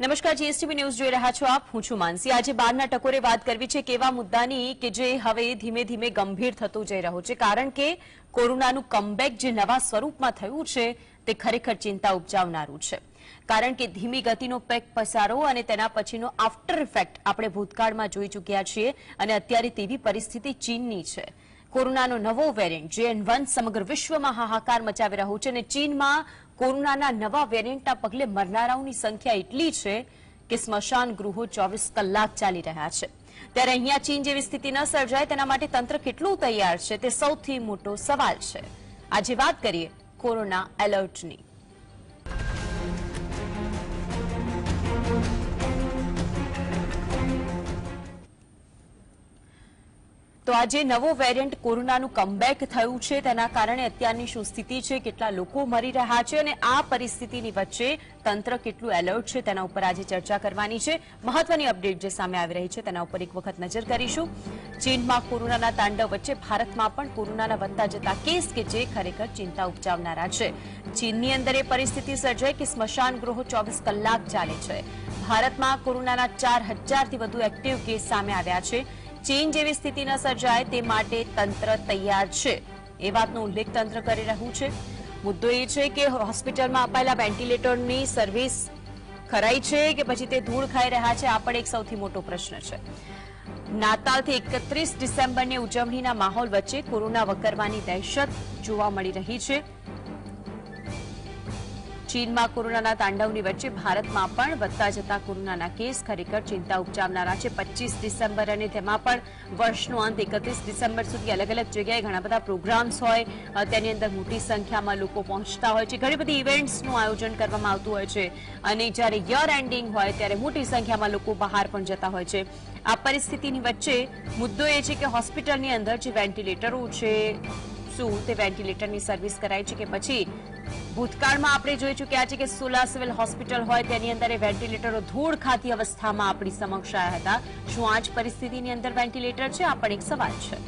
નમસ્કાર, GSTV news જોઈ રહ્યા છો આપ. હું છું માનસી. આજે બારના ટકોરે વાત કરવી છે કેવા મુદ્દાની કે જે હવે ધીમે ધીમે ગંભીર થતું જઈ રહ્યું છે. કારણ કે કોરોનાનું કમબેક જે નવા સ્વરૂપમાં થયું છે, તે ખરેખર ચિંતા ઉપજાવનારું છે. કારણ કે ધીમી ગતિનો પેક પસારો અને તેના પછીનો આફ્ટર ઇફેક્ટ આપણે ભૂતકાળમાં જોઈ ચૂક્યા છીએ અને અત્યારે તેવી પરિસ્થિતિ ચીનની છે. કોરોનાનો નવો વેરિયન્ટ જેએન વન સમગ્ર વિશ્વમાં હાહાકાર મચાવી રહ્યું છે અને ચીનમાં કોરોનાના નવા વેરિયન્ટના પગલે મરનારાઓની સંખ્યા એટલી છે કે સ્મશાન ગૃહો ચોવીસ કલાક ચાલી રહ્યા છે. ત્યારે અહીંયા ચીન જેવી સ્થિતિ ન સર્જાય તેના માટે તંત્ર કેટલું તૈયાર છે તે સૌથી મોટો સવાલ છે. આજે વાત કરીએ કોરોના એલર્ટની. તો આજે નવો વેરિયન્ટ કોરોનાનું કમબેક થયું છે. તેના કારણે અત્યારની શું સ્થિતિ છે, કેટલા લોકો મરી રહ્યા છે અને આ પરિસ્થિતિની વચ્ચે તંત્ર કેટલું એલર્ટ છે તેના ઉપર આજે ચર્ચા કરવાની છે. મહત્વની અપડેટ જે સામે આવી રહી છે તેના ઉપર એક વખત નજર કરીશું. ચીનમાં કોરોનાના તાંડવ વચ્ચે ભારતમાં પણ કોરોનાના વધતા જતા કેસ કે જે ખરેખર ચિંતા ઉપજાવનારા છે. ચીનની અંદર એ પરિસ્થિતિ સર્જાઈ કે સ્મશાન ગૃહો ચોવીસ કલાક ચાલે છે. ભારતમાં કોરોનાના ચાર હજારથી વધુ એક્ટિવ કેસ સામે આવ્યા છે. ચીન જેવી સ્થિતિ ન સર્જાય તે માટે તંત્ર તૈયાર છે. એ વાતનો ઉલ્લેખ તંત્ર કરી રહ્યું છે. મુદ્દો એ છે કે હોસ્પિટલમાં અપાયેલા વેન્ટિલેટરની સર્વિસ ખરાઈ છે કે પછી તે ધૂળ ખાઈ રહ્યા છે, આ પણ એક સૌથી મોટો પ્રશ્ન છે. નાતાલથી એકત્રીસ ડિસેમ્બરની ઉજવણીના માહોલ વચ્ચે કોરોના વકરવાની દહેશત જોવા મળી રહી છે. ચીનમાં કોરોનાના તાંડવની વચ્ચે ભારતમાં પણ વધતા જતા કોરોનાના કેસ ખરેખર ચિંતા ઉપજાવનારા છે. પચીસ ડિસેમ્બર અને તેમાં પણ વર્ષનો અંત, એકત્રીસ ડિસેમ્બર સુધી અલગ અલગ જગ્યાએ ઘણા બધા પ્રોગ્રામ્સ હોય તેની અંદર મોટી સંખ્યામાં લોકો પહોંચતા હોય છે. ઘણી બધી ઇવેન્ટ્સનું આયોજન કરવામાં આવતું હોય છે. અને જ્યારે યર એન્ડિંગ હોય, ત્યારે મોટી સંખ્યામાં લોકો બહાર પણ જતા હોય છે. આ પરિસ્થિતિની વચ્ચે મુદ્દો એ છે કે હોસ્પિટલની અંદર જે વેન્ટિલેટરો છે, શું તે વેન્ટિલેટરની સર્વિસ કરાય છે કે પછી ભૂતકાળમાં આપણે જોઈ ચૂક્યા છે કે સોલા સિવિલ હોસ્પિટલ હોય તેની અંદર એ વેન્ટિલેટરો ધૂળ ખાતી અવસ્થામાં આપણી સમક્ષ આવ્યા હતા. શું આ જ પરિસ્થિતિની અંદર વેન્ટિલેટર છે? આ પણ એક સવાલ છે.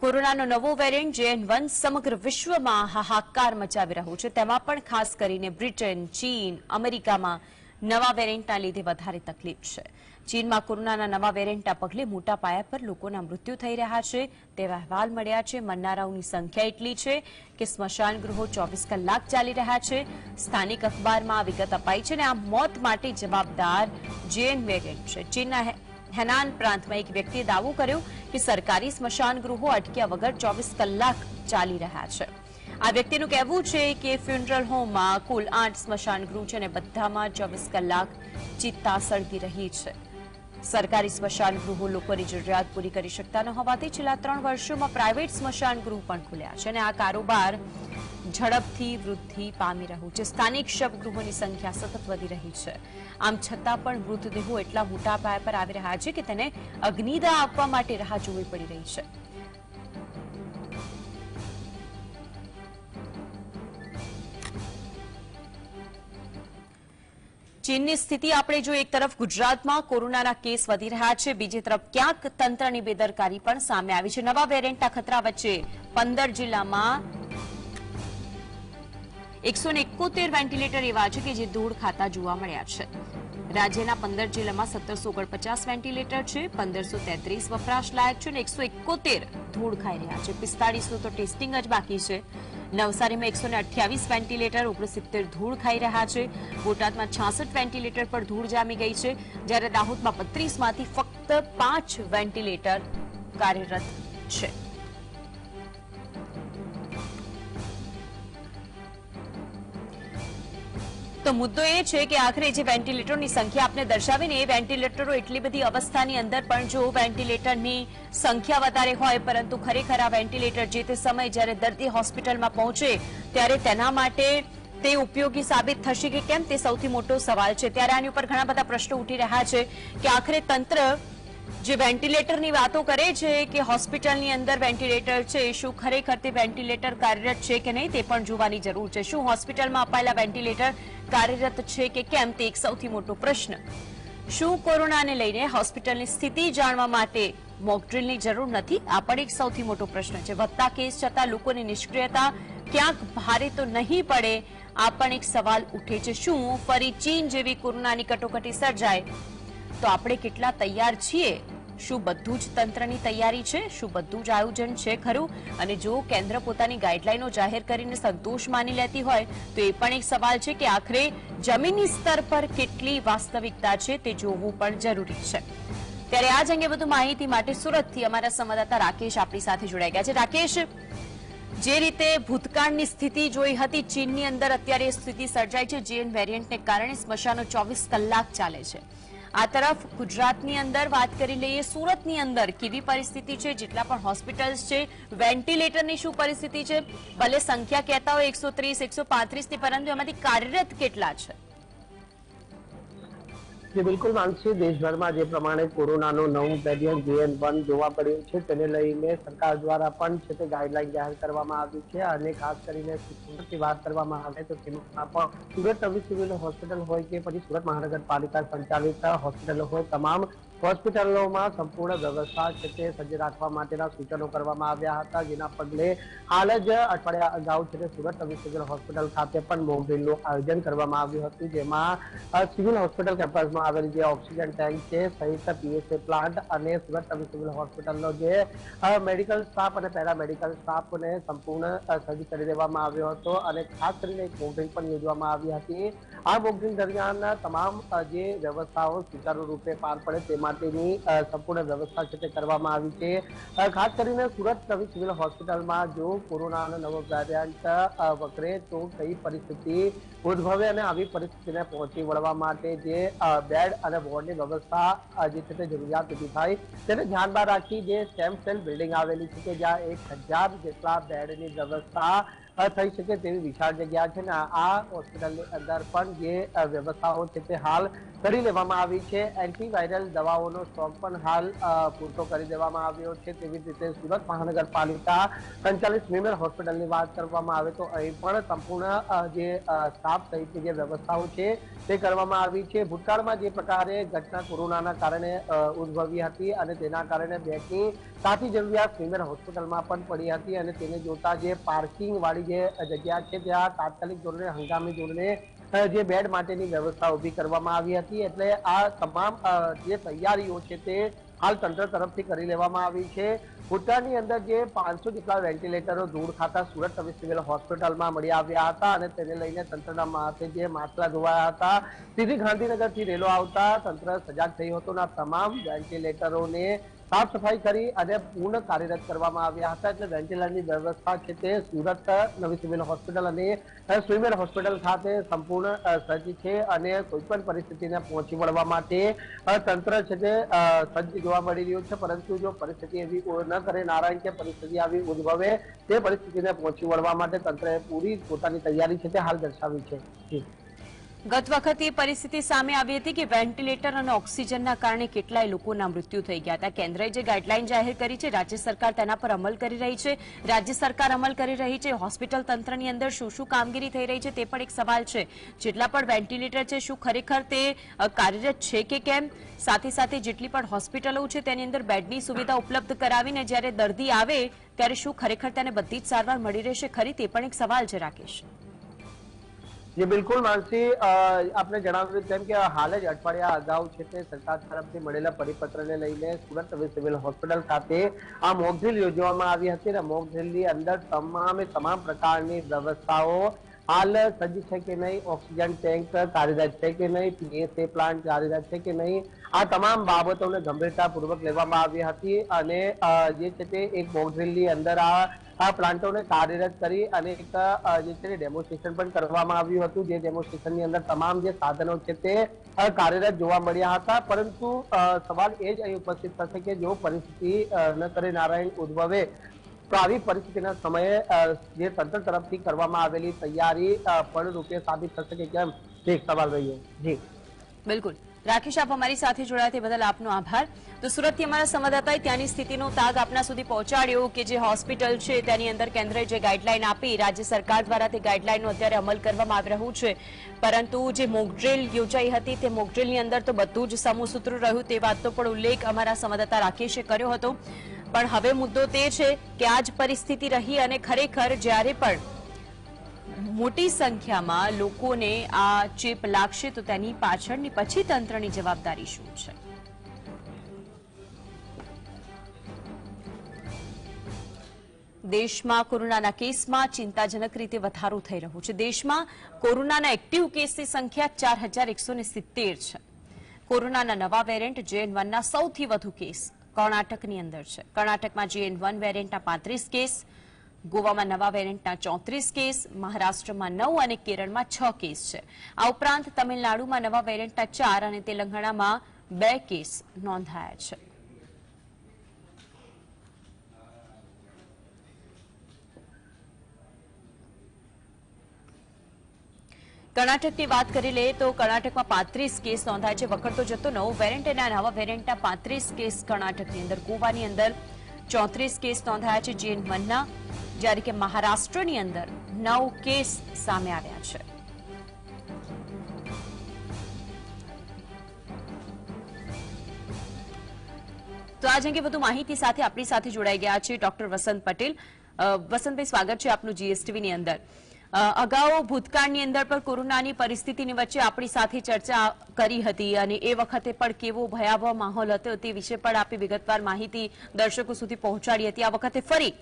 કોરોનાનો નવો વેરિયન્ટ જેએન વન સમગ્ર વિશ્વમાં હાહાકાર મચાવી રહ્યું છે. તેમાં પણ ખાસ કરીને બ્રિટન, ચીન, અમેરિકામાં નવા વેરિયન્ટના લીધે વધારે તકલીફ છે. ચીનમાં કોરોનાના નવા વેરિયન્ટના પગલે મોટા પાયા પર લોકોના મૃત્યુ થઈ રહ્યા છે. તેવા અહેવાલ મળ્યા છે. મરનારાઓની સંખ્યા એટલી છે કે સ્મશાન ગૃહો ચોવીસ કલાક ચાલી રહ્યા છે. સ્થાનિક અખબારમાં વિગત અપાઈ છે અને આ મોત માટે જવાબદાર જેન વેરિયન્ટ છે. ચીનના હેનાન પ્રાંતમાં એક વ્યક્તિએ દાવો કર્યો કે સરકારી સ્મશાન ગૃહો અટક્યા વગર ચોવીસ કલાક ચાલી રહ્યા છે. આ વ્યક્તિનું કહેવું છે કે ફ્યુનરલ હોમમાં કુલ આઠ સ્મશાન ગૃહ છે અને બધામાં ચોવીસ કલાક ચિત્તા સળગી રહી છે. સરકારી સ્મશાન ગૃહો લોકોની જરૂરિયાત પૂરી કરી શકતા ન હોવાથી છેલ્લા ત્રણ વર્ષોમાં પ્રાઇવેટ સ્મશાન ગૃહ પણ ખુલ્યા છે અને આ કારોબાર ઝડપથી વૃદ્ધિ પામી રહ્યું છે. સ્થાનિક શબગૃહોની સંખ્યા સતત વધી રહી છે. આમ છતાં પણ મૃતદેહો એટલા મોટા પાયા પર આવી રહ્યા છે કે તેને અગ્નિદા આપવા માટે રાહ જોવી પડી રહી છે. ચીનની સ્થિતિ આપણે જો એક તરફ ગુજરાતમાં કોરોનાના કેસ વધી રહ્યા છે, બીજી તરફ ક્યાંક તંત્રની બેદરકારી પણ સામે આવી છે. નવા વેરિયન્ટના ખતરા વચ્ચે પંદર જિલ્લામાં એકસો એકોતેર વેન્ટિલેટર એવા છે કે જે ધૂળ ખાતા જોવા મળ્યા છે. રાજ્યના પંદર જિલ્લામાં સત્તરસો ઓગણપચાસ વેન્ટિલેટર છે, પંદરસો તેત્રીસ વપરાશ લાયક છે અને એકસો એકોતેર ધૂળ ખાઈ રહ્યા છે. પિસ્તાળીસનું તો ટેસ્ટિંગ જ બાકી છે. નવસારીમાં એકસો અઠ્યાવીસ વેન્ટિલેટર ઓગણસિત્તેર ધૂળ ખાઈ રહ્યા છે. બોટાદમાં છાસઠ વેન્ટિલેટર પર ધૂળ જામી ગઈ છે. જ્યારે દાહોદમાં બત્રીસમાંથી ફક્ત પાંચ વેન્ટિલેટર કાર્યરત છે. તો મુદ્દો એ છે કે આખરે જે વેન્ટિલેટરની સંખ્યા આપને દર્શાવીને એ વેન્ટિલેટરો એટલી બધી અવસ્થાની અંદર પણ જો વેન્ટિલેટરની સંખ્યા વધારે હોય, પરંતુ ખરેખર આ વેન્ટિલેટર જે તે સમય જ્યારે દર્દી હોસ્પિટલમાં પહોંચે ત્યારે તેના માટે તે ઉપયોગી સાબિત થશે કે કેમ તે સૌથી મોટો સવાલ છે. ત્યારે આની ઉપર ઘણા બધા પ્રશ્નો ઉઠી રહ્યા છે કે આખરે તંત્ર જે વેન્ટિલેટરની વાતો કરે છે કે હોસ્પિટલની અંદર વેન્ટિલેટર છે, શું ખરેખર તે વેન્ટિલેટર કાર્યરત છે કે નહીં તે પણ જોવાની જરૂર છે. શું હોસ્પિટલમાં અપાયેલા વેન્ટિલેટર કાર્યરત છે કે કેમ તે એક સૌથી મોટો પ્રશ્ન. શું કોરોનાને લઈને હોસ્પિટલની સ્થિતિ જાણવા માટે મોકડ્રીલની જરૂર નથી? આ પણ એક સૌથી મોટો પ્રશ્ન છે. વધતા કેસ છતાં લોકોની નિષ્ક્રિયતા ક્યાંક ભારે તો નહીં પડે, આ પણ એક સવાલ ઉઠે છે. શું ફરી ચીન જેવી કોરોનાની કટોકટી સર્જાય? તો આપણે કેટલા તૈયાર છીએ? શું બધું જ તંત્રની તૈયારી છે? શું બધું જ આયોજન છે? ખરું? અને જો કેન્દ્ર પોતાની ગાઈડલાઈનો જાહેર કરીને સંતોષ માની લેતી હોય, તો એ પણ એક સવાલ છે કે આખરે જમીની સ્તર પર કેટલી વાસ્તવિકતા છે તે જોવું પણ જરૂરી છે. ત્યારે આ જ અંગે વધુ માહિતી માટે સુરતથી અમારા સંવાદદાતા રાકેશ આપણી સાથે જોડાઈ ગયા છે. રાકેશ, જે રીતે ભૂતકાળની સ્થિતિ જોઈ હતી, ચીનની અંદર અત્યારે સ્થિતિ સર્જાઈ છે. જેન વેરિયન્ટને કારણે સ્મશાનો ચોવીસ કલાક ચાલે છે. આ તરફ ગુજરાતની અંદર વાત કરી લઈએ, સુરતની અંદર કેવી પરિસ્થિતિ છે, જેટલા પણ હોસ્પિટલ્સ છે, વેન્ટિલેટરની શું પરિસ્થિતિ છે? ભલે સંખ્યા કહેતા હોય એકસો ત્રીસ, એકસો પાંત્રીસની, પરંતુ એમાંથી કાર્યરત કેટલા છે? જે, બિલકુલ માનસી. દેશભરમાં જે પ્રમાણે કોરોનાનું નવું વેરિયન્ટ જેએન વન જોવા મળ્યું છે, તેને લઈને સરકાર દ્વારા પણ છે તે ગાઈડલાઈન જાહેર કરવામાં આવી છે અને ખાસ કરીને સુરતની વાત કરવામાં આવે તો તેમાં પણ સુરત નવી સિવિલ હોસ્પિટલ હોય કે પછી સુરત મહાનગરપાલિકા સંચાલિત હોસ્પિટલ હોય, તમામ હોસ્પિટલોમાં સંપૂર્ણ વ્યવસ્થા છે તે સજ્જ રાખવા માટેના સૂચનો કરવામાં આવ્યા હતા. જેના પગલે હાલ જ અઠવાડિયા અગાઉ છે તે સુરત સિવિલ હોસ્પિટલ ખાતે પણ ડ્રીલનું આયોજન કરવામાં આવ્યું હતું. જેમાં સિવિલ હોસ્પિટલ કેમ્પસમાં આવેલ જે ઓક્સિજન ટેન્ક છે સહિત પીએસએ પ્લાન્ટ અને સુરત સિવિલ હોસ્પિટલનો જે મેડિકલ સ્ટાફ અને પેરામેડિકલ સ્ટાફને સંપૂર્ણ સજ્જ કરી દેવામાં આવ્યો હતો અને ખાસ કરીને એક ડ્રીલ પણ યોજવામાં આવી હતી. આ ડ્રીલ દરમિયાન તમામ જે વ્યવસ્થાઓ સુચારુ રૂપે પાર પડે તે માટેની સંપૂર્ણ વ્યવસ્થા છે તે કરવામાં આવી છે. ખાસ કરીને સુરત નવી સિવિલ હોસ્પિટલમાં જો કોરોનાનો નવો વેરિયન્ટ વકરે તો કઈ પરિસ્થિતિ ઉદ્ભવે અને આવી પરિસ્થિતિને પહોંચી વળવા માટે જે બેડ અને વોર્ડની વ્યવસ્થા જે છે તે જરૂરિયાત ઊભી થાય, તેને ધ્યાનમાં રાખી જે સ્ટેમ સેલ બિલ્ડિંગ આવેલી છે કે જ્યાં એક હજાર જેટલા બેડની વ્યવસ્થા થઈ શકે તેવી વિશાળ જગ્યા છે ને આ હોસ્પિટલની અંદર પણ જે વ્યવસ્થાઓ છે તે હાલ કરી લેવામાં આવી છે. એન્ટીવાયરલ દવાઓનો સ્ટોક પણ હાલ પૂરતો કરી દેવામાં આવ્યો છે. તેવી રીતે સુરત મહાનગરપાલિકા સંચાલિત વિમેન હોસ્પિટલની વાત કરવામાં આવે તો અહીં પણ સંપૂર્ણ જે સ્ટાફ સહિતની જે વ્યવસ્થાઓ છે તે કરવામાં આવી છે. ભૂતકાળમાં જે પ્રકારે ઘટના કોરોનાના કારણે ઉદ્ભવી હતી અને તેના કારણે બેડની સાથી જરૂરિયાત વિમેન હોસ્પિટલમાં પણ પડી હતી અને તેને જોતા જે પાર્કિંગવાળી જે જગ્યા છે, ત્યાં તાત્કાલિક ધોરણે હંગામી ધોરણે જે બેડ માટેની વ્યવસ્થા ઊભી કરવામાં આવી હતી એટલે આ તમામ જે તૈયારીઓ છે તે હાલ તંત્ર તરફથી કરી લેવામાં આવી છે. ભૂટાનની અંદર જે પાંચસો જેટલા વેન્ટિલેટરો ધૂળ ખાતા સુરત નવી સિવિલ હોસ્પિટલમાં મળી આવ્યા હતા અને તેને લઈને તંત્રના માથે જે માછલા ધોવાયા હતા, સીધી ગાંધીનગરથી રેલો આવતા તંત્ર સજાગ થયું હતું તમામ વેન્ટિલેટરોને સાફ સફાઈ કરી અને પૂર્ણ કાર્યરત કરવામાં આવ્યા હતા એટલે વેન્ટિલેટરની વ્યવસ્થા છે તે સુરત નવી સિવિલ હોસ્પિટલ અને સ્વિમેર હોસ્પિટલ ખાતે સંપૂર્ણ સજ્જ છે અને કોઈ પણ પરિસ્થિતિને પહોંચી વળવા માટે તંત્ર છે તે સજ્જ જોવા મળી રહ્યું છે. પરંતુ જો પરિસ્થિતિ એવી ન કરે, નારાયણ કે પરિસ્થિતિ આવી ઉદ્ભવે, તે પરિસ્થિતિને પહોંચી વળવા માટે તંત્રએ પૂરી પોતાની તૈયારી છે તે હાલ દર્શાવી છે. ગત વખતે એ પરિસ્થિતિ સામે આવી હતી કે વેન્ટિલેટર અને ઓક્સિજનના કારણે કેટલાય લોકોના મૃત્યુ થઈ ગયા હતા. કેન્દ્રએ જે ગાઈડલાઈન જાહેર કરી છે, રાજ્ય સરકાર તેના પર અમલ કરી રહી છે. રાજ્ય સરકાર અમલ કરી રહી છે, હોસ્પિટલ તંત્રની અંદર શું શું કામગીરી થઈ રહી છે તે પણ એક સવાલ છે. જેટલા પણ વેન્ટિલેટર છે, શું ખરેખર તે કાર્યરત છે કે કેમ? સાથે સાથે જેટલી પણ હોસ્પિટલો છે તેની અંદર બેડની સુવિધા ઉપલબ્ધ કરાવીને જ્યારે દર્દી આવે, ત્યારે શું ખરેખર તેને બધી જ સારવાર મળી રહેશે ખરી તે પણ એક સવાલ છે, રાકેશ? જી, બિલકુલ, માનસી. આપણે જણાવ્યું તેમ કે હાલ જ અઠવાડિયા અગાઉ છે તે સરકાર તરફથી મળેલા પરિપત્રને લઈને સુરત સિવિલ હોસ્પિટલ ખાતે આ મોક યોજવામાં આવી હતી અને મોક અંદર તમામે તમામ પ્રકારની વ્યવસ્થાઓ હાલ સજ્જ છે કે નહીં? ઓક્સિજન ટેન્ક કાર્યરત છે કે નહીં? પીએસએ પ્લાન્ટ કાર્યરત છે કે નહીં? આ તમામ બાબતોને ગંભીરતાપૂર્વક લેવામાં આવી હતી અને જે છે તે એક મોકડ્રીલની અંદર આ આ પ્લાન્ટોને કાર્યરત કરી અને એક જે છે ડેમોન્સ્ટ્રેશન પણ કરવામાં આવ્યું હતું. જે ડેમોન્સ્ટ્રેશનની અંદર તમામ જે સાધનો છે તે કાર્યરત જોવા મળ્યા હતા. પરંતુ અ, સવાલ એ જ અહીં ઉપસ્થિત થશે કે જો પરિસ્થિતિ ન કરે નારાયણ ઉદ્ભવે તો આવી પરિસ્થિતિના સમયે જે તંત્ર તરફથી કરવામાં આવેલી તૈયારી પણ રૂપે સાબિત થશે કે કેમ? એક સવાલ રહ્યો જી. બિલકુલ. રાકેશ, આપ અમારી સાથે જોડાયા તે બદલ આપનો આભાર. તો સુરતથી અમારા સંવાદદાતાએ ત્યાંની સ્થિતિનો તાગ આપના સુધી પહોંચાડ્યો કે જે હોસ્પિટલ છે તેની અંદર કેન્દ્રએ જે ગાઈડલાઈન આપી, રાજ્ય સરકાર દ્વારા તે ગાઈડલાઈનનો અત્યારે અમલ કરવામાં આવી રહ્યું છે. પરંતુ જે મોકડ્રીલ યોજાઈ હતી તે મોકડ્રીલની અંદર તો બધું જ સમૂહસૂત્ર રહ્યું તે વાતનો પણ ઉલ્લેખ અમારા સંવાદદાતા રાકેશે કર્યો હતો. પણ હવે મુદ્દો તે છે કે આ જ પરિસ્થિતિ રહી અને ખરેખર જ્યારે પણ મોટી સંખ્યામાં લોકોને આ ચેપ લાગશે તો તેની પાછળની પછી તંત્રની જવાબદારી શું છે? દેશમાં કોરોનાના કેસમાં ચિંતાજનક રીતે વધારો થઈ રહ્યો છે. દેશમાં કોરોનાના એક્ટિવ કેસની સંખ્યા ચાર હજાર એકસો સિત્તેર છે. કોરોનાના નવા વેરિયન્ટ જેએન વનના સૌથી વધુ કેસ કર્ણાટકની અંદર છે. કર્ણાટકમાં જેએન વન વેરિયન્ટના પાંત્રીસ કેસ ગોવામાં નવા વેરિયન્ટના ચોત્રીસ કેસ, મહારાષ્ટ્રમાં નવ અને કેરળમાં છ કેસ છે. આ ઉપરાંત તમિલનાડુમાં નવા વેરિયન્ટના ચાર અને તેલંગાણામાં બે કેસ નોંધાયા છે. કર્ણાટકની વાત કરી લઈએ તો કર્ણાટકમાં પાંત્રીસ કેસ નોંધાય છે. વખડતો જતો નવો વેરિયન્ટ અને નવા વેરિયન્ટના પાંત્રીસ કેસ કર્ણાટકની અંદર. ગોવાની અંદર ચોત્રીસ કેસ નોંધાયા છે. જે વનના જ્યારે કે મહારાષ્ટ્રની અંદર નવ કેસ સામે આવ્યા છે. તો આજ અંગે વધુ માહિતી સાથે આપણી સાથે જોડાઈ ગયા છે ડોક્ટર વસંત પટેલ. વસંતભાઈ, સ્વાગત છે આપનું જીએસટીવીની અંદર. અગાઉ ભૂતકાળની અંદર પણ કોરોનાની પરિસ્થિતિની વચ્ચે આપણી સાથે ચર્ચા કરી હતી અને એ વખતે પણ કેવો ભયાવહ માહોલ હતો તે વિશે પણ આપણે વિગતવાર માહિતી દર્શકો સુધી પહોંચાડી હતી. આ વખતે ફરી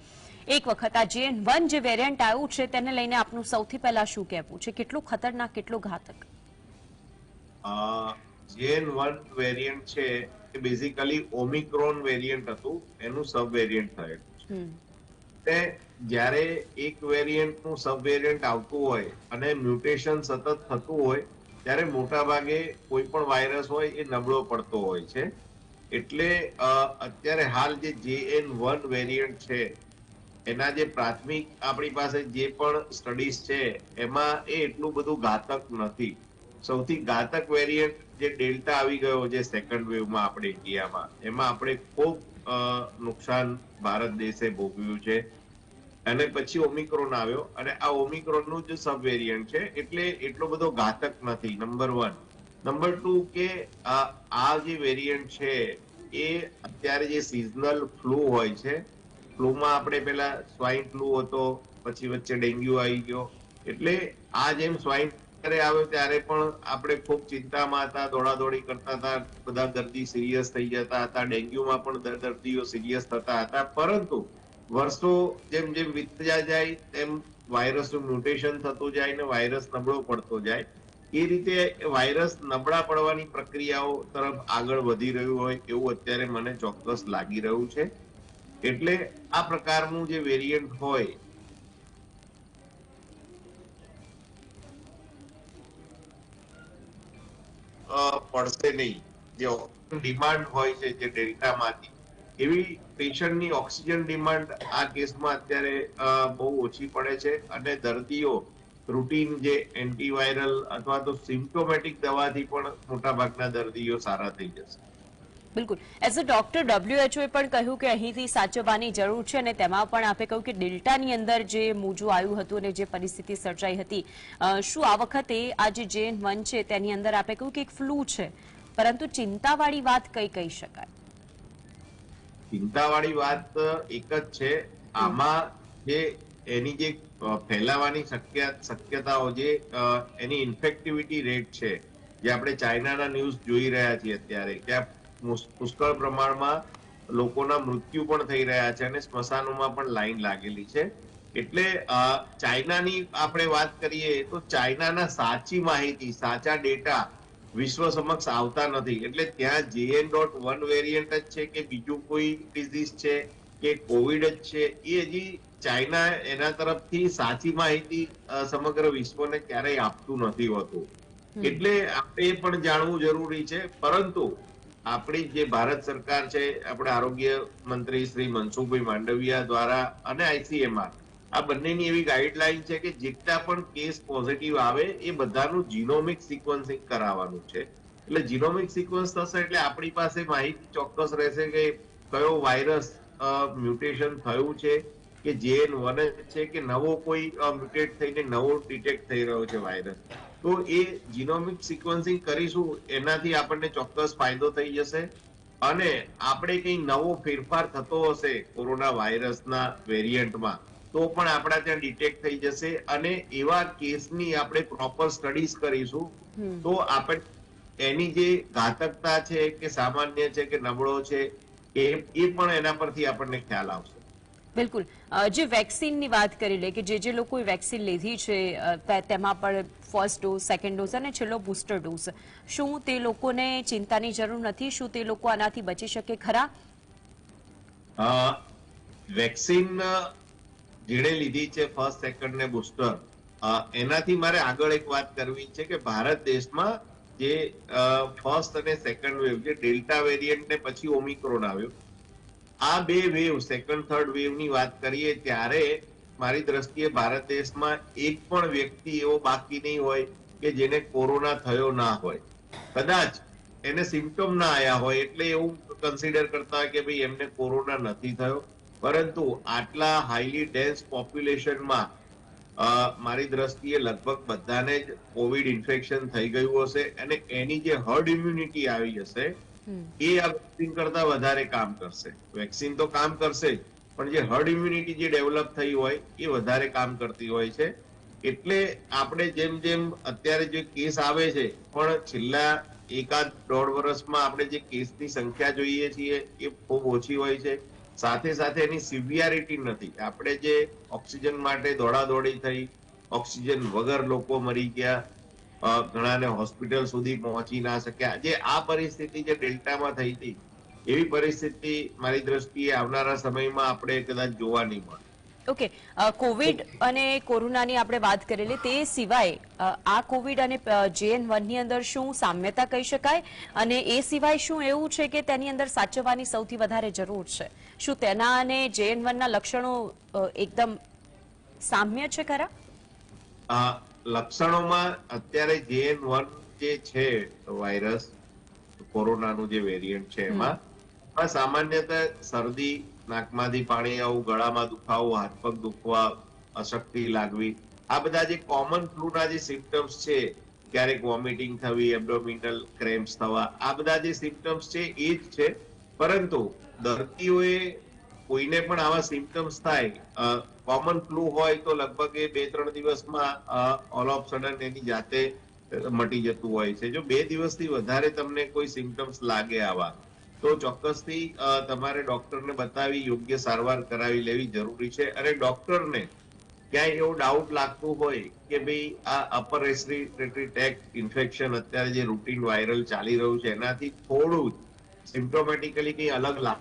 એક વખત આ જે વન જે વેરિયન્ટ આવ્યું છે તેને લઈને આપનું સૌથી પહેલા શું કહેવું છે? કેટલું ખતરનાક કેટલું ઘાતક? જેન વન વેરિયન્ટ છે એ બેઝિકલી ઓમિક્રોન વેરિયન્ટ હતું એનું સબ વેરિયન્ટ થયેલું છે. તે જ્યારે એક વેરિયન્ટનું સબ વેરિયન્ટ આવતું હોય અને મ્યુટેશન સતત થતું હોય ત્યારે મોટા ભાગે કોઈ પણ વાયરસ હોય એ નબળો પડતો હોય છે. એટલે અત્યારે હાલ જે જેએન વન વેરિયન્ટ છે એના જે પ્રાથમિક આપણી પાસે જે પણ સ્ટડીઝ છે, એમાં એ એટલું બધું ઘાતક નથી. સૌથી ઘાતક વેરિયન્ટ જે ડેલ્ટા આવી ગયો જે સેકન્ડ વેવમાં આપણે ઇન્ડિયામાં, એમાં આપણે ખૂબ નુકસાન ભારત દેશે ભોગવ્યું છે. અને પછી ઓમિક્રોન આવ્યો અને આ ઓમિક્રોનનું જે સબ વેરિયન્ટ છે, એટલે એટલો બધો ઘાતક નથી નંબર વન નંબર ટુ કે આ જે વેરિયન્ટ છે, એ અત્યારે જે સિઝનલ ફ્લૂ હોય છે ફ્લૂમાં આપણે પેલા સ્વાઇન ફ્લૂ હતો, પછી વચ્ચે ડેન્ગ્યુ આવી ગયો. એટલે આ જેમ સ્વાઇન ત્યારે આવ્યો ત્યારે પણ આપણે ખૂબ ચિંતામાં હતા, દોડાદોડી કરતા હતા, બધા દર્દી સિરિયસ થઈ જતા હતા, ડેન્ગ્યુમાં પણ દર્દીઓ સિરિયસ થતા હતા. પરંતુ વર્ષો જેમ જેમ વીતતા જાય, તેમ વાયરસનું મ્યુટેશન થતું જાય ને વાયરસ નબળો પડતો જાય. એ રીતે વાયરસ નબળા પડવાની પ્રક્રિયાઓ તરફ આગળ વધી રહ્યું હોય એવું અત્યારે મને ચોક્કસ લાગી રહ્યું છે. એટલે આ પ્રકારનું જે વેરિયન્ટ હોય પડશે નહીં. જે ડિમાન્ડ હોય છે જે ડેલ્ટામાંથી. એવી પેશન્ટની ઓક્સિજન ડિમાન્ડ આ કેસમાં અત્યારે બહુ ઓછી પડે છે અને દર્દીઓ રૂટીન જે એન્ટીવાયરલ અથવા તો સિમ્પ્ટોમેટિક દવાથી પણ મોટાભાગના દર્દીઓ સારા થઈ જશે. બિલકુલ. એઝ અ ડોક્ટર ડબ્લ્યુએચઓએ પણ કહ્યું કે અહીંથી સાચવવાની જરૂર છે અને તેમાં પણ આપે કહ્યું કે ડેલ્ટાની અંદર જે મોજું આવ્યું હતું અને જે પરિસ્થિતિ સર્જાઈ હતી શું આ વખતે આ જે જેન છે તેની અંદર આપે કહ્યું કે એક ફ્લૂ છે? પરંતુ ચિંતાવાળી વાત કઈ કહી શકાય? ચિંતાવાળી વાત એક જ છે. આમાં જે એની જે ફેલાવાની શક્યતાઓ જે એની ઇન્ફેક્ટિવિટી રેટ છે, જે આપણે ચાઇનાના ન્યૂઝ જોઈ રહ્યા છીએ અત્યારે, ત્યાં મુસ- પુષ્કળ પ્રમાણમાં લોકોના મૃત્યુ પણ થઈ રહ્યા છે અને સ્મશાનોમાં પણ લાઈન લાગેલી છે. એટલે ચાઇનાની આપણે વાત કરીએ તો ચાઇનાના સાચી માહિતી સાચા ડેટા વિશ્વ સમક્ષ આવતા નથી. એટલે ત્યાં જેએન ડોટ વન વેરિયન્ટ જ છે કે બીજું કોઈ ડિઝીઝ છે કે કોવિડ જ છે એ હજી ચાઇના એના તરફથી સાચી માહિતી સમગ્ર વિશ્વને ક્યારેય આપતું નથી હોતું. એટલે આપણે એ પણ જાણવું જરૂરી છે. પરંતુ આપણી જે ભારત સરકાર છે, આપણે આરોગ્ય મંત્રી શ્રી મનસુખભાઈ માંડવિયા દ્વારા અને આઈસીએમઆર આ બંનેની એવી ગાઈડલાઈન છે કે જેટલા પણ કેસ પોઝિટિવ આવે, એ બધાનું જીનોમિક સિક્વન્સિંગ કરાવવાનું છે. એટલે જીનોમિક સિક્વન્સ થશે એટલે આપણી પાસે માહિતી ચોક્કસ રહેશે કે કયો વાયરસ મ્યુટેશન થયું છે, કે જે વન છે કે નવો કોઈ મ્યુટેટ થઈને નવો ડિટેક્ટ થઈ રહ્યો છે વાયરસ. તો એ જીનોમિક સિક્વન્સિંગ કરીશું એનાથી આપણને ચોક્કસ ફાયદો થઈ જશે. અને આપણે કંઈ નવો ફેરફાર થતો હશે કોરોના વાયરસના વેરિયન્ટમાં તો પણ આપણા ત્યાં ડિટેક્ટ થઈ જશે. અને એવા કેસની આપણે પ્રોપર સ્ટડીઝ કરીશું. તો આપણે એની જે ઘાતકતા છે કે સામાન્ય છે કે નબળો છે એ એ પણ એના પરથી આપણને ખ્યાલ આવશે. બિલકુલ. જે વેક્સિનની વાત કરી લે કે જે જે લોકોએ વેક્સિન લીધી છે તેમાં પણ ફર્સ્ટ ડોઝ, સેકન્ડ ડોઝ અને છેલ્લો બૂસ્ટર ડોઝ. શું તે લોકોને ચિંતાની જરૂર નથી? શું તે લોકો આનાથી બચી શકે ખરા? વેક્સિન જેણે લીધી છે ફર્સ્ટ, સેકન્ડ ને બુસ્ટર એનાથી મારે આગળ એક વાત કરવી છે કે ભારત દેશમાં જે ફર્સ્ટ અને સેકન્ડ વેવ, જે ડેલ્ટા વેરિયન્ટ ને પછી ઓમિક્રોન આવ્યો આ બે વેવ સેકન્ડ થર્ડ વેવની વાત કરીએ ત્યારે મારી દ્રષ્ટિએ ભારત દેશમાં એક પણ વ્યક્તિ એવો બાકી નહીં હોય કે જેને કોરોના થયો ના હોય કદાચ એને સિમ્ટમ ના આયા હોય એટલે એવું કન્સિડર કરતા કે ભાઈ એમને કોરોના નથી થયો પરંતુ આટલા હાઈલી ડેન્સ પોપ્યુલેશનમાં મારી દ્રષ્ટિએ લગભગ બધાને જ કોવિડ ઇન્ફેક્શન થઈ ગયું હશે અને એની જે હર્ડ ઇમ્યુનિટી આવી જશે. એ આ વેક્સિન કરતા વધારે કામ કરશે. વેક્સિન તો કામ કરશે પણ જે હર્ડ ઇમ્યુનિટી જે ડેવલપ થઈ હોય, એ વધારે કામ કરતી હોય છે. એટલે આપણે જેમ જેમ અત્યારે જે કેસ આવે છે, પણ છેલ્લા એકાદ દોઢ વર્ષમાં આપણે જે કેસની સંખ્યા જોઈએ છીએ, એ ખૂબ ઓછી હોય છે. સાથે સાથે એની સિવિયારિટી નથી. આપણે જે ઓક્સિજન માટે દોડાદોડી થઈ, ઓક્સિજન વગર લોકો મરી ગયા ઘણાને હોસ્પિટલ સુધી પહોંચી ના શક્યા. જે આ પરિસ્થિતિ જે ડેલ્ટામાં થઈ હતી એવી પરિસ્થિતિ મારી દ્રષ્ટિએ આવનારા સમયમાં આપણે કદાચ જોવા નહીં મળે. ઓકે કોવિડ અને કોરોનાની આપણે વાત કરેલી તે સિવાય આ કોવિડ અને જેએન વનની અંદર શું સામ્યતા કહી શકાય? અને એ સિવાય શું એવું છે કે તેની અંદર સાચવવાની સૌથી વધારે જરૂર છે? શું તેના અને જેએન વનના લક્ષણો એકદમ સામ્ય છે ખરા? લક્ષણોમાં અત્યારે જેએન વન જે છે વાયરસ કોરોનાનું જે વેરિયન્ટ છે એમાં સામાન્યતઃ શરદી નાકમાંથી પાણી આવવું ગળામાં દુખાવો હાથ પગ દુખવા અશક્તિ લાગવી આ બધા જે કોમન ફ્લૂના જે સિમ્ટમ્સ છે ક્યારેક વોમિટિંગ થવી એબડોમિનલ ક્રેમ્સ થવા આ બધા જે સિમ્ટમ્સ છે એ જ છે. પરંતુ દર્દીઓએ કોઈને પણ આવા સિમ્ટમ્સ થાય કોમન ફ્લૂ હોય તો લગભગ એ બે ત્રણ દિવસમાં ઓલ ઓફ સડન એની જાતે મટી જતું હોય છે. જો બે દિવસથી વધારે તમને કોઈ સિમ્ટમ્સ લાગે આવા, તો ચોક્કસથી તમારે ડોક્ટરને બતાવી, યોગ્ય સારવાર કરાવી લેવી જરૂરી છે. અને ડોક્ટરને ક્યાંય એવો ડાઉટ લાગતું હોય કે ભાઈ આ અપર રેસ્પિરેટરી ટેક ઇન્ફેક્શન અત્યારે જે રૂટીન વાયરલ ચાલી રહ્યું છે, એનાથી થોડું સિમ્ટોમેટિકલી કંઈ અલગ લાગ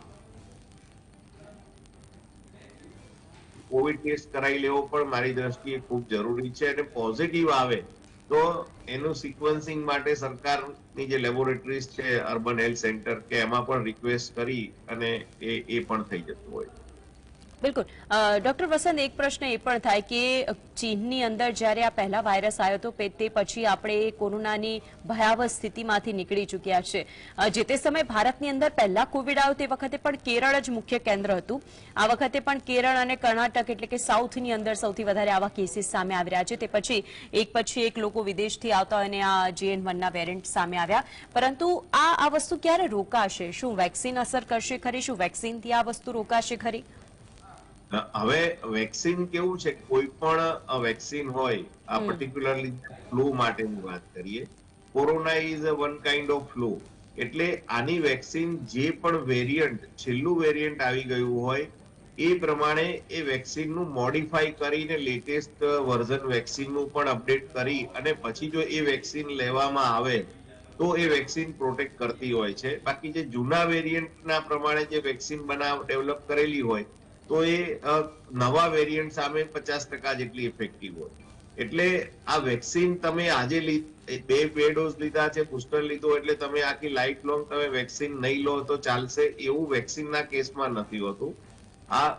કોવિડ ટેસ્ટ કરાવી લેવો પણ મારી દ્રષ્ટિએ ખૂબ જરૂરી છે અને પોઝિટિવ આવે તો એનું સિક્વન્સિંગ માટે સરકારની જે લેબોરેટરીઝ છે અર્બન હેલ્થ સેન્ટર કે એમાં પણ રિક્વેસ્ટ કરી અને એ એ પણ થઈ જતું હોય. બિલકુલ. ડોક્ટર વસંત, એક પ્રશ્ન એ પણ થાય કે, ચીનની અંદર જ્યારે આ પહેલા વાયરસ આવ્યો હતો તે પછી આપણે કોરોનાની ભયાવહ સ્થિતિમાંથી નીકળી ચૂક્યા છે. જે તે સમયે ભારતની અંદર પહેલા કોવિડ આવ્યો તે વખતે પણ કેરળ જ મુખ્ય કેન્દ્ર હતું. આ વખતે પણ કેરળ અને કર્ણાટક એટલે કે સાઉથની અંદર સૌથી વધારે આવા કેસીસ સામે આવી રહ્યા છે. તે પછી એક પછી એક લોકો વિદેશથી આવતા અને આ જેએન વનના વેરિયન્ટ સામે આવ્યા. પરંતુ આ આ વસ્તુ ક્યારે રોકાશે? શું વેક્સિન અસર કરશે ખરી? શું વેક્સિનથી આ વસ્તુ રોકાશે ખરી? હવે વેક્સિન કેવું છે? કોઈ પણ વેક્સિન હોય આ. પર્ટિક્યુલરલી ફ્લૂ માટેની વાત કરીએ corona is one kind of flu એટલે આની વેક્સિન જે પણ વેરિયન્ટ છેલ્લું વેરિયન્ટ આવી ગયું હોય એ પ્રમાણે એ વેક્સિનનું મોડિફાઈ કરીને લેટેસ્ટ વર્ઝન વેક્સિનનું પણ અપડેટ કરી અને પછી જો એ વેક્સિન લેવામાં આવે તો એ વેક્સિન પ્રોટેક્ટ કરતી હોય છે. બાકી જે જૂના વેરિયન્ટના પ્રમાણે જે વેક્સિન બનાવ ડેવલપ કરેલી હોય તો એ નવા વેરિયન્ટ સામે પચાસ ટકા જેટલી ઇફેક્ટિવ હોય. એટલે આ વેક્સિન તમે આજે બે બે ડોઝ લીધા છે બુસ્ટર લીધો એટલે તમે આખી લાઈફ લોંગ તમે વેક્સિન નહીં લો તો ચાલશે એવું વેક્સિનના કેસમાં નથી હોતું. આ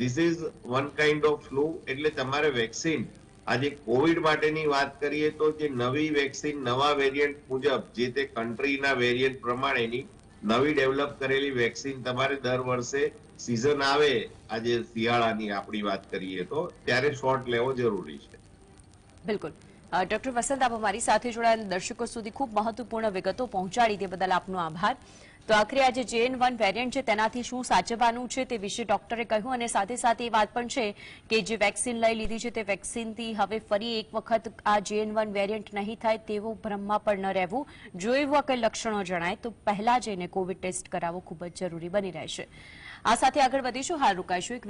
this is one kind of flu એટલે તમારે વેક્સિન આજે કોવિડ માટેની વાત કરીએ તો જે નવી વેક્સિન નવા વેરિયન્ટ મુજબ, જે તે કન્ટ્રીના વેરિયન્ટ પ્રમાણેની નવી ડેવલપ કરેલી વેક્સિન તમારે દર વર્ષે સિઝન આવે, આજે શિયાળાની આપણી વાત કરીએ તો, ત્યારે શોટ લેવો જરૂરી છે. બિલકુલ. ડોક્ટર વસંત આપ અમારી સાથે જોડાયેલા દર્શકો સુધી ખૂબ મહત્વપૂર્ણ વિગતો પહોંચાડી તે બદલ આપનો આભાર. તો આખરે આજે જેએન વન વેરિયન્ટ છે તેનાથી શું સાચવવાનું છે તે વિશે ડોક્ટરે કહ્યું અને સાથે સાથે એ વાત પણ છે કે જે વેક્સિન લઈ લીધી છે તે વેક્સિનથી હવે ફરી એક વખત આ જેએન વન વેરિયન્ટ નહીં થાય તેવું ભ્રમમાં પણ ન રહેવું. જો એવા કંઈ લક્ષણો જણાય, તો પહેલા જઈને કોવિડ ટેસ્ટ કરાવવો ખૂબ જ જરૂરી બની રહેશે. આ સાથે આગળ વધીશું. હાલ રોકાઈશું. એક